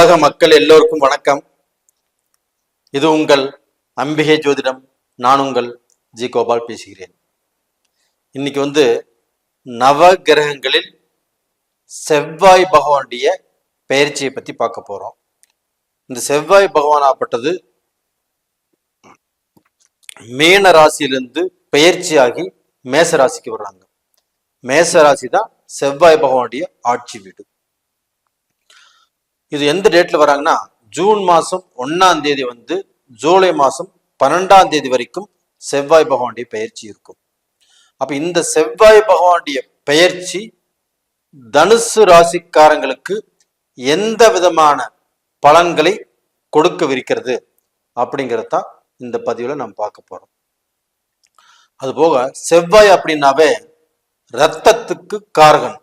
உலக மக்கள் எல்லோருக்கும் வணக்கம். இது உங்கள் அம்பிகை ஜோதிடம். நான் உங்கள் ஜி கோபால் பேசுகிறேன். இன்னைக்கு வந்து நவ கிரகங்களில் செவ்வாய் பகவானுடைய பெயர்ச்சியை பத்தி பார்க்க போறோம். இந்த செவ்வாய் பகவான் ஆப்பட்டது மீன ராசியிலிருந்து பயிற்சியாகி மேச ராசிக்கு வர்றாங்க. மேச ராசி தான் செவ்வாய் பகவானுடைய ஆட்சி வீடு. இது எந்த டேட்ல வராங்கன்னா ஜூன் மாசம் ஒன்னாம் தேதி வந்து ஜூலை மாசம் பன்னெண்டாம் தேதி வரைக்கும் செவ்வாய் பகவானுடைய பயிற்சி இருக்கும். அப்ப இந்த செவ்வாய் பகவானுடைய பெயர்ச்சி தனுசு ராசிக்காரங்களுக்கு எந்த விதமான பலன்களை கொடுக்கவிருக்கிறது அப்படிங்கிறது தான் இந்த பதிவுல நம்ம பார்க்க போறோம். அது போக செவ்வாய் அப்படின்னாவே ரத்தத்துக்கு காரகன்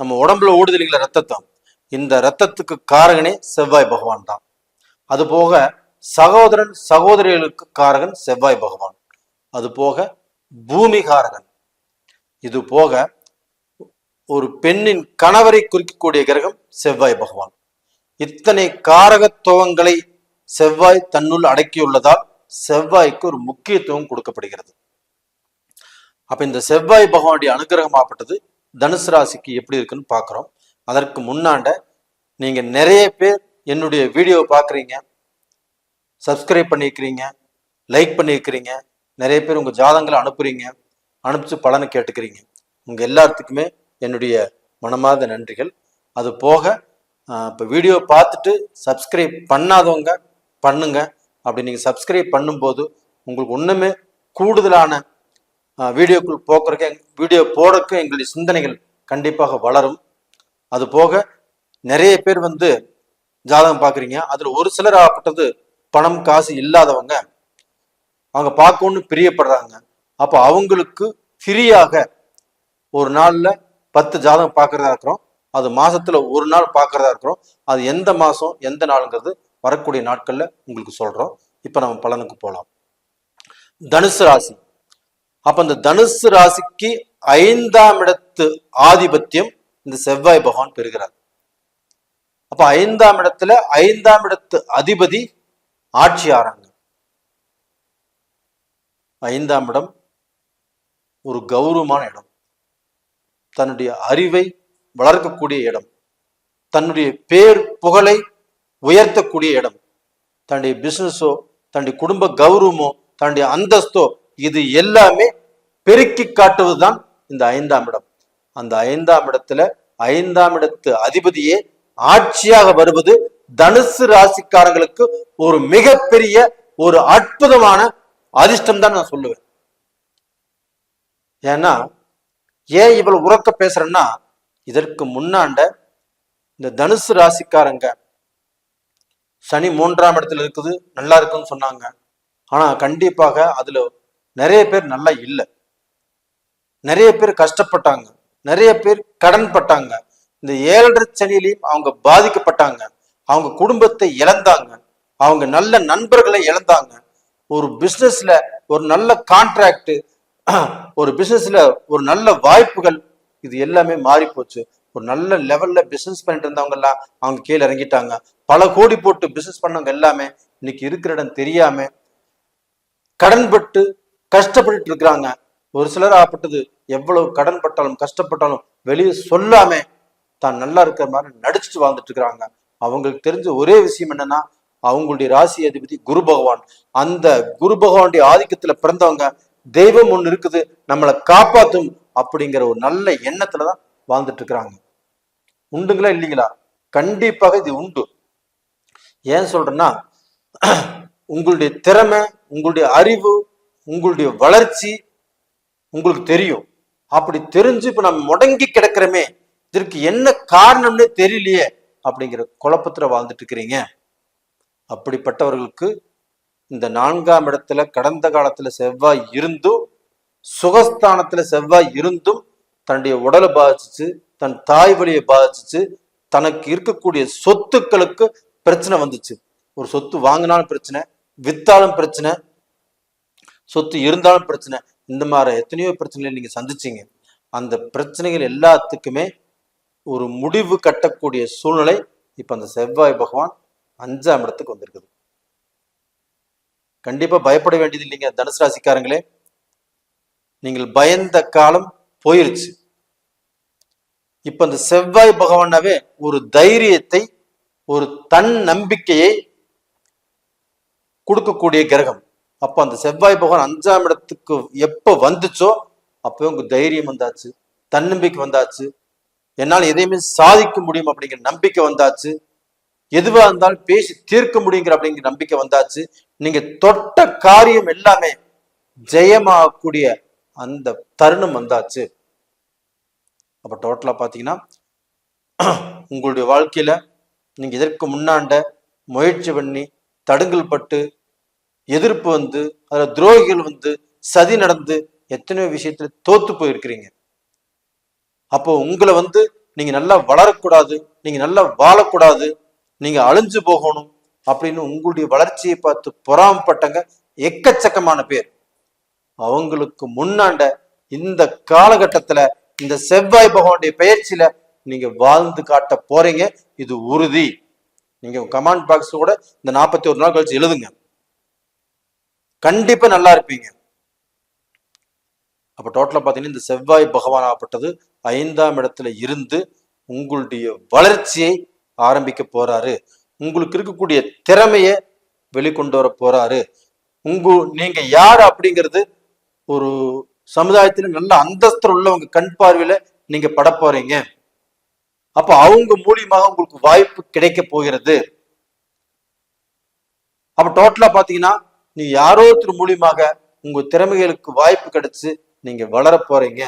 நம்ம உடம்புல ஓடுது இல்லைங்களா ரத்தத்தம் இந்த ரத்தத்துக்கு காரகனே செவ்வாய் பகவான் தான். அது போக சகோதரன் சகோதரிகளுக்கு காரகன் செவ்வாய் பகவான். அது போக பூமி காரகன். இது போக ஒரு பெண்ணின் கணவரை குறிக்கக்கூடிய கிரகம் செவ்வாய் பகவான். இத்தனை காரகத்துவங்களை செவ்வாய் தன்னுள் அடக்கியுள்ளதால் செவ்வாய்க்கு ஒரு முக்கியத்துவம் கொடுக்கப்படுகிறது. அப்ப இந்த செவ்வாய் பகவானுடைய அனுகிரகமாகப்பட்டது தனுசு ராசிக்கு எப்படி இருக்குன்னு பார்க்குறோம். அதற்கு முன்னாண்ட நீங்கள் நிறைய பேர் என்னுடைய வீடியோவை பார்க்குறீங்க சப்ஸ்கிரைப் பண்ணியிருக்கிறீங்க லைக் பண்ணியிருக்கிறீங்க நிறைய பேர் உங்கள் ஜாதங்களை அனுப்புகிறீங்க அனுப்பிச்சு பலனை கேட்டுக்கிறீங்க. உங்கள் எல்லாத்துக்குமே என்னுடைய மனமார்ந்த நன்றிகள். அது போக இப்போ வீடியோ பார்த்துட்டு சப்ஸ்கிரைப் பண்ணாதவங்க பண்ணுங்க. அப்படி நீங்கள் சப்ஸ்கிரைப் பண்ணும்போது உங்களுக்கு ஒன்றுமே கூடுதலான வீடியோக்குள் போக்குறக்கு வீடியோ போடுறதுக்கு எங்களுடைய சிந்தனைகள் கண்டிப்பாக வளரும். அது போக நிறைய பேர் வந்து ஜாதகம் பார்க்குறீங்க. அதில் ஒரு சிலர் ஆகப்பட்டது பணம் காசு இல்லாதவங்க. அவங்க பார்க்கணும்னு பிரியப்படுறாங்க. அப்போ அவங்களுக்கு ஃப்ரீயாக ஒரு நாளில் பத்து ஜாதகம் பார்க்குறதா இருக்கிறோம். அது மாதத்தில் ஒரு நாள் பார்க்குறதா இருக்கிறோம். அது எந்த மாதம் எந்த நாளுங்கிறது வரக்கூடிய நாட்களில் உங்களுக்கு சொல்கிறோம் இப்போ நம்ம பலனுக்கு போகலாம். தனுசு ராசி. அப்போ இந்த தனுசு ராசிக்கு ஐந்தாம் இடத்து ஆதிபத்தியம் இந்த செவ்வாய் பகவான் பெறுகிறார். அப்ப ஐந்தாம் இடத்துல ஐந்தாம் இடத்து அதிபதி ஆட்சி ஆறாங்க ஐந்தாம் இடம் ஒரு கௌரவமான இடம். தன்னுடைய அறிவை வளர்க்கக்கூடிய இடம். தன்னுடைய பேர் புகழை உயர்த்தக்கூடிய இடம். தன்னுடைய பிசினஸோ தன்னுடைய குடும்ப கௌரவமோ தன்னுடைய அந்தஸ்தோ இது எல்லாமே பெருக்கி காட்டுவதுதான் இந்த ஐந்தாம் இடம். அந்த ஐந்தாம் இடத்துல ஐந்தாம் இடத்து அதிபதியே ஆட்சியாக வருவது தனுசு ராசிக்காரங்களுக்கு ஒரு மிகப்பெரிய ஒரு அற்புதமான அதிர்ஷ்டம் தான் நான் சொல்லுவேன். ஏன்னா ஏன் இவ்வளவு உறக்க பேசுறேன்னா இதற்கு முன்னாண்ட இந்த தனுசு ராசிக்காரங்க சனி மூன்றாம் இடத்துல இருக்குது நல்லா இருக்குன்னு சொன்னாங்க. ஆனா கண்டிப்பாக அதுல நிறைய பேர் நல்லா இல்லை. நிறைய பேர் கஷ்டப்பட்டாங்க. நிறைய பேர் கடன் பட்டாங்க. இந்த ஏழரை சனியிலையும் அவங்க பாதிக்கப்பட்டாங்க. அவங்க குடும்பத்தை இழந்தாங்க. அவங்க நல்ல நண்பர்களை இழந்தாங்க. ஒரு பிசினஸ்ல ஒரு நல்ல கான்ட்ராக்ட் ஒரு பிசினஸ்ல ஒரு நல்ல வாய்ப்புகள் இது எல்லாமே மாறி போச்சு ஒரு நல்ல லெவல்ல பிசினஸ் பண்ணிட்டு இருந்தவங்க எல்லாம் அவங்க கீழே இறங்கிட்டாங்க. பல கோடி போட்டு பிசினஸ் பண்ணவங்க எல்லாமே இன்னைக்கு இருக்கிற இடம் தெரியாம கடன்பட்டு கஷ்டப்பட்டு இருக்கிறாங்க. ஒரு சிலர் ஆப்பட்டது எவ்வளவு கடன் பட்டாலும் கஷ்டப்பட்டாலும் வெளியே சொல்லாம தான் நல்லா இருக்கிற மாதிரி நடிச்சுட்டு வாழ்ந்துட்டு இருக்கிறாங்க. அவங்களுக்கு தெரிஞ்ச ஒரே விஷயம் என்னன்னா அவங்களுடைய ராசி அதிபதி குரு பகவான். அந்த குரு பகவானுடைய ஆதிக்கத்துல பிறந்தவங்க தெய்வம் ஒன்று இருக்குது நம்மளை காப்பாத்தும் அப்படிங்கிற ஒரு நல்ல எண்ணத்துலதான் வாழ்ந்துட்டு இருக்கிறாங்க. உண்டுங்களா இல்லைங்களா? கண்டிப்பாக இது உண்டு. ஏன் சொல்றேன்னா உங்களுடைய திறமை உங்களுடைய அறிவு உங்களுடைய வளர்ச்சி உங்களுக்கு தெரியும். அப்படி தெரிஞ்சு இப்ப நம்ம முடங்கி கிடக்கிறோமே இதற்கு என்ன காரணம்னே தெரியலையே அப்படிங்கிற குழப்பத்துல வாழ்ந்துட்டு இருக்கிறீங்க. அப்படிப்பட்டவர்களுக்கு இந்த நான்காம் இடத்துல கடந்த காலத்துல செவ்வாய் இருந்தும் சுகஸ்தானத்துல செவ்வாய் இருந்தும் தன்னுடைய உடலை பாதிச்சு தன் தாய் வழியை பாதிச்சு தனக்கு இருக்கக்கூடிய சொத்துக்களுக்கு பிரச்சனை வந்துச்சு. ஒரு சொத்து வாங்கினாலும் பிரச்சனை வித்தாலும் பிரச்சனை சொத்து இருந்தாலும் பிரச்சனை இந்த மாதிரி எத்தனையோ பிரச்சனைகளை நீங்க சந்திச்சீங்க. அந்த பிரச்சனைகள் எல்லாத்துக்குமே ஒரு முடிவு கட்டக்கூடிய சூழ்நிலை இப்ப அந்த செவ்வாய் பகவான் அஞ்சாம் இடத்துக்கு வந்திருக்குது. கண்டிப்பா பயப்பட வேண்டியது இல்லைங்க தனுசு ராசிக்காரங்களே. நீங்கள் பயந்த காலம் போயிருச்சு. இப்ப இந்த செவ்வாய் பகவானாவே ஒரு தைரியத்தை ஒரு தன் நம்பிக்கையை கொடுக்கக்கூடிய கிரகம். அப்போ அந்த செவ்வாய் பகவான் அஞ்சாம் இடத்துக்கு எப்போ வந்துச்சோ அப்போ உங்க தைரியம் வந்தாச்சு தன்னம்பிக்கை வந்தாச்சு. என்னால் எதையுமே சாதிக்க முடியும் அப்படிங்கிற நம்பிக்கை வந்தாச்சு. எதுவாக இருந்தாலும் பேசி தீர்க்க முடியுங்கிற அப்படிங்கிற நம்பிக்கை வந்தாச்சு. நீங்க தொட்ட காரியம் எல்லாமே ஜெயமாகக்கூடிய அந்த தருணம் வந்தாச்சு. அப்ப டோட்டலா பாத்தீங்கன்னா உங்களுடைய வாழ்க்கையில நீங்க இதற்கு முன்னாண்ட முயற்சி பண்ணி தடுங்கல் பட்டு எதிர்ப்பு வந்து அதுல துரோகிகள் வந்து சதி நடந்து எத்தனையோ விஷயத்துல தோத்து போயிருக்கிறீங்க. அப்போ உங்களை வந்து நீங்க நல்லா வளரக்கூடாது நீங்க நல்லா வாழக்கூடாது நீங்க அழிஞ்சு போகணும் அப்படின்னு உங்களுடைய வளர்ச்சியை பார்த்து பொறாமப்பட்டங்க எக்கச்சக்கமான பேர். அவங்களுக்கு முன்னாண்ட இந்த காலகட்டத்துல இந்த செவ்வாய் பகவானுடைய பயிற்சியில நீங்க வாழ்ந்து காட்ட போறீங்க இது உறுதி. நீங்க கமெண்ட் பாக்ஸ் கூட இந்த நாற்பத்தி ஒரு நாள் கழிச்சு எழுதுங்க. கண்டிப்பா நல்லா இருப்பீங்க. அப்ப டோட்டலா பாத்தீங்கன்னா இந்த செவ்வாய் பகவான் ஆகப்பட்டது ஐந்தாம் இடத்துல இருந்து உங்களுடைய வளர்ச்சியை ஆரம்பிக்க போறாரு. உங்களுக்கு இருக்கக்கூடிய திறமைய வெளிக்கொண்டு வர போறாரு. உங்க நீங்க யார் அப்படிங்கிறது ஒரு சமுதாயத்துல நல்ல அந்தஸ்தில் உள்ளவங்க கண் பார்வையில நீங்க பட போறீங்க. அப்ப அவங்க மூலியமாக உங்களுக்கு வாய்ப்பு கிடைக்க போகிறது. அப்ப டோட்டலா பாத்தீங்கன்னா நீ யாரோ ஒருத்தர் மூலியமாக உங்க திறமைகளுக்கு வாய்ப்பு கிடைச்சு நீங்க வளர போறீங்க.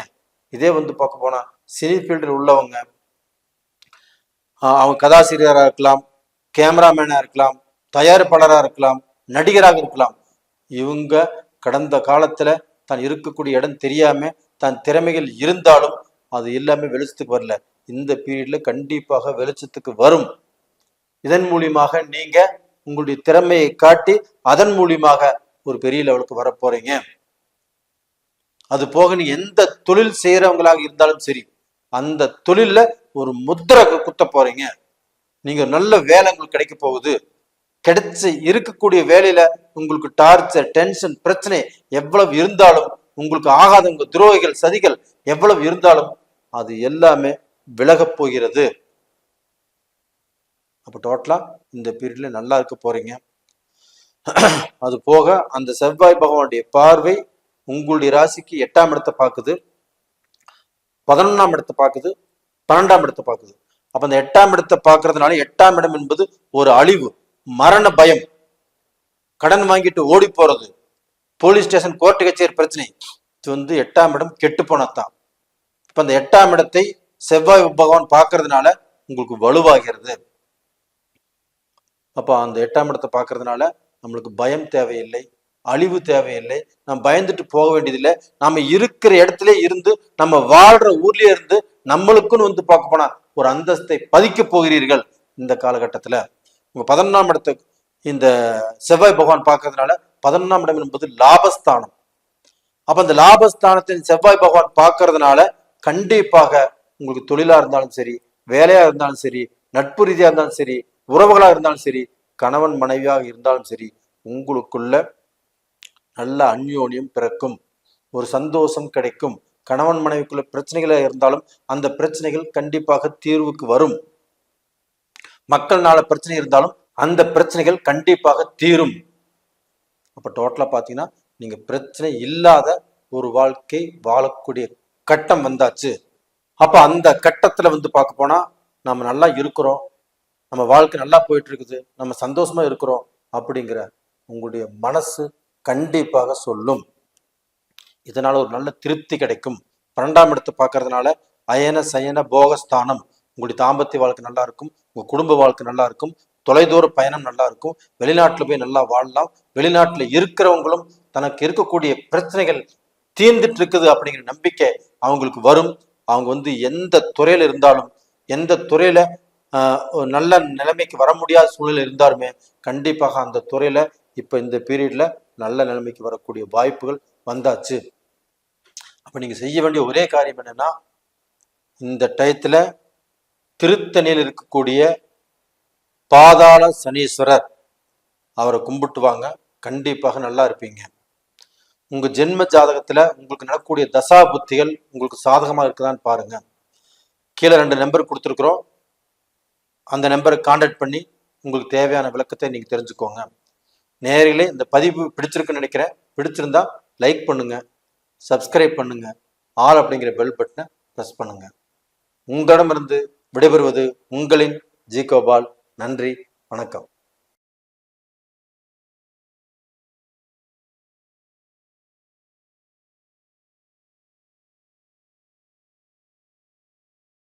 இதே வந்து பார்க்க போனா சினி ஃபீல்டில் உள்ளவங்க ஆஹ் அவங்க கதாசிரியராக இருக்கலாம் கேமராமேனாக இருக்கலாம் தயாரிப்பாளராக இருக்கலாம் நடிகராக இருக்கலாம். இவங்க கடந்த காலத்துல தான் இருக்கக்கூடிய இடம் தெரியாம தன் திறமைகள் இருந்தாலும் அது எல்லாமே வெளிச்சத்துக்கு வரல. இந்த பீரியட்ல கண்டிப்பாக வெளிச்சத்துக்கு வரும். இதன் மூலியமாக நீங்க உங்களுடைய திறமையை காட்டி அதன் மூலியமாக ஒரு பெரிய லெவலுக்கு வர போறீங்க. அது போக நீ எந்த தொழில் செய்யறவங்களாக இருந்தாலும் சரி அந்த தொழில்ல ஒரு முத்திரை குத்த போறீங்க. நீங்க நல்ல வேலை உங்களுக்கு கிடைக்க போகுது. கிடைச்ச இருக்கக்கூடிய வேலையில உங்களுக்கு டார்ச்சர் டென்ஷன் பிரச்சனை எவ்வளவு இருந்தாலும் உங்களுக்கு ஆகாத உங்க துரோகிகள் சதிகள் எவ்வளவு இருந்தாலும் அது எல்லாமே விலகப் போகிறது. அப்போ டோட்டலாக இந்த பீரியடில் நல்லா இருக்க போறீங்க. அது போக அந்த செவ்வாய் பகவானுடைய பார்வை உங்களுடைய ராசிக்கு எட்டாம் இடத்தை பார்க்குது. பதினொன்னாம் இடத்தை பார்க்குது. பன்னெண்டாம் இடத்தை பார்க்குது. அப்போ அந்த எட்டாம் இடத்தை பார்க்கறதுனால எட்டாம் இடம் என்பது ஒரு அழிவு மரண பயம். கடன் வாங்கிட்டு ஓடி போகிறது போலீஸ் ஸ்டேஷன் கோர்ட்டு கச்சேரி பிரச்சனை. இது வந்து எட்டாம் இடம் கெட்டு போனதான் இப்போ அந்த எட்டாம் இடத்தை செவ்வாய் பகவான் பார்க்கறதுனால உங்களுக்கு வலுவாகிறது. அப்போ அந்த எட்டாம் இடத்தை பார்க்கறதுனால நம்மளுக்கு பயம் தேவையில்லை அழிவு தேவையில்லை. நம்ம பயந்துட்டு போக வேண்டியதில்லை. நம்ம இருக்கிற இடத்துல இருந்து நம்ம வாழ்ற ஊர்லயே இருந்து நம்மளுக்குன்னு வந்து பார்க்க போனா ஒரு அந்தஸ்தை பதிக்க போகிறீர்கள் இந்த காலகட்டத்துல. உங்க பதினொன்றாம் இடத்தை இந்த செவ்வாய் பகவான் பார்க்கறதுனால பதினொன்றாம் இடம் என்பது லாபஸ்தானம். அப்ப அந்த லாபஸ்தானத்தின் செவ்வாய் பகவான் பார்க்கறதுனால கண்டிப்பாக உங்களுக்கு தொழிலா இருந்தாலும் சரி வேலையா இருந்தாலும் சரி நட்பு ரீதியா இருந்தாலும் சரி உறவுகளா இருந்தாலும் சரி கணவன் மனைவியாக இருந்தாலும் சரி உங்களுக்குள்ள நல்ல அந்யோன்யம் பிறக்கும். ஒரு சந்தோஷம் கிடைக்கும். கணவன் மனைவிக்குள்ள பிரச்சனைகளா இருந்தாலும் அந்த பிரச்சனைகள் கண்டிப்பாக தீர்வுக்கு வரும். மக்கள்னால பிரச்சனை இருந்தாலும் அந்த பிரச்சனைகள் கண்டிப்பாக தீரும். அப்ப டோட்டலா பாத்தீங்கன்னா நீங்க பிரச்சனை இல்லாத ஒரு வாழ்க்கை வாழக்கூடிய கட்டம் வந்தாச்சு. அப்ப அந்த கட்டத்துல வந்து பார்க்க போனா நம்ம நல்லா இருக்கிறோம். நம்ம வாழ்க்கை நல்லா போயிட்டு இருக்குது நம்ம சந்தோஷமா இருக்கிறோம் அப்படிங்கிற உங்களுடைய மனசு கண்டிப்பாக சொல்லும். இதனால ஒரு நல்ல திருப்தி கிடைக்கும். பன்னெண்டாம் இடத்தை பார்க்கறதுனால அயன சயன போகஸ்தானம். உங்களுடைய தாம்பத்திய வாழ்க்கை நல்லா இருக்கும் உங்க குடும்ப வாழ்க்கை நல்லா இருக்கும் தொலைதூர பயணம் நல்லா இருக்கும் வெளிநாட்டுல போய் நல்லா வாழலாம். வெளிநாட்டுல இருக்கிறவங்களும் தனக்கு இருக்கக்கூடிய பிரச்சனைகள் தீர்ந்துட்டு இருக்குது அப்படிங்கிற நம்பிக்கை அவங்களுக்கு வரும். அவங்க வந்து எந்த துறையில இருந்தாலும் எந்த துறையில ஒரு நல்ல நிலைமைக்கு வர முடியாத சூழ்நிலை இருந்தாலுமே கண்டிப்பாக அந்த துறையில இப்போ இந்த பீரியட்ல நல்ல நிலைமைக்கு வரக்கூடிய வாய்ப்புகள் வந்தாச்சு. அப்போ நீங்கள் செய்ய வேண்டிய ஒரே காரியம் என்னன்னா இந்த டயத்தில் திருத்தணியில் இருக்கக்கூடிய பாதாள சனீஸ்வரர் அவரை கும்பிட்டு வாங்க கண்டிப்பாக நல்லா இருப்பீங்க. உங்க ஜென்ம ஜாதகத்துல உங்களுக்கு நடக்கக்கூடிய தசா புத்திகள் உங்களுக்கு சாதகமா இருக்குதான்னு பாருங்க. கீழே ரெண்டு நம்பர் கொடுத்துருக்குறோம். அந்த நம்பரை காண்டாக்ட் பண்ணி உங்களுக்கு தேவையான விளக்கத்தை நீங்கள் தெரிஞ்சுக்கோங்க. நேரிலே இந்த பதிவு பிடிச்சிருக்குன்னு நினைக்கிறேன். பிடிச்சிருந்தா லைக் பண்ணுங்கள் சப்ஸ்கிரைப் பண்ணுங்கள் ஆல் அப்படிங்கிற பெல் பட்டனை ப்ரெஸ் பண்ணுங்கள் உங்களிடமிருந்து விடைபெறுவது உங்களின் ஜி கோபால் நன்றி வணக்கம்.